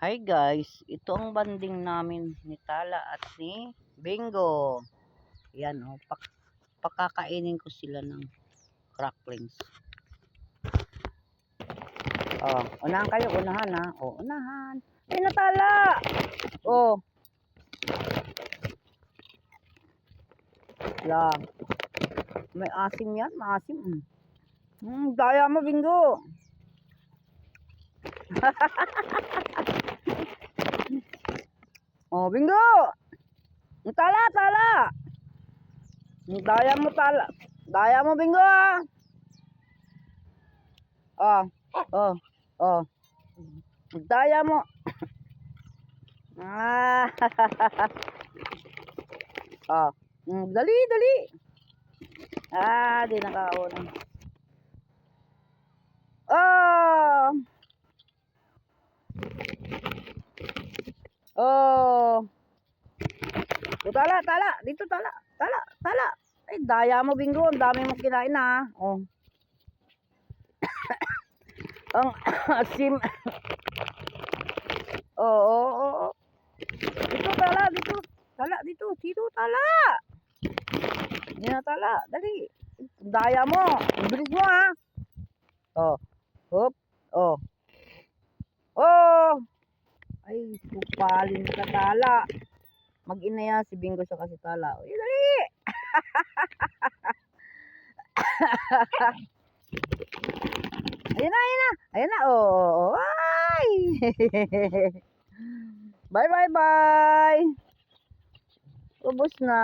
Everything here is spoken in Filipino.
Hi guys, ito ang banding namin ni Tala at ni Bingo. Yan oh, pak pakakainin ko sila ng cracklings. Oh, unahan kayo, unahan ha. Oh, unahan. Ay, natala! Oh. Lang. May asim yan, maasim. Mm. Hmm, daya mo, Bingo. Oh, bingo! Tala, tala! Daya mo, tala. Daya mo, bingo! Oh, oh, oh. Daya mo. Ah, oh. Mm, dali, dali. Ah, di nakakauna. Oh! Oh. O, tala, tala. Dito, tala. Tala, tala. Ay, daya mo, bingo. Ang dami mong kinain na. Oh. Ang asim. Oo, oo, oo. Dito, tala. Dito. Tala, dito. Dito, tala. Na, tala. Dali. Daya mo. Bilis mo, ha. Oh. Hop. Oh. Oh. Ay, kupalin ka tala. Mag-ina yan si Bingo sa kasi tala. Uy, dali! ayan na, ayan na. Ayan na, oh, Ay! bye, bye, bye! Ubus na.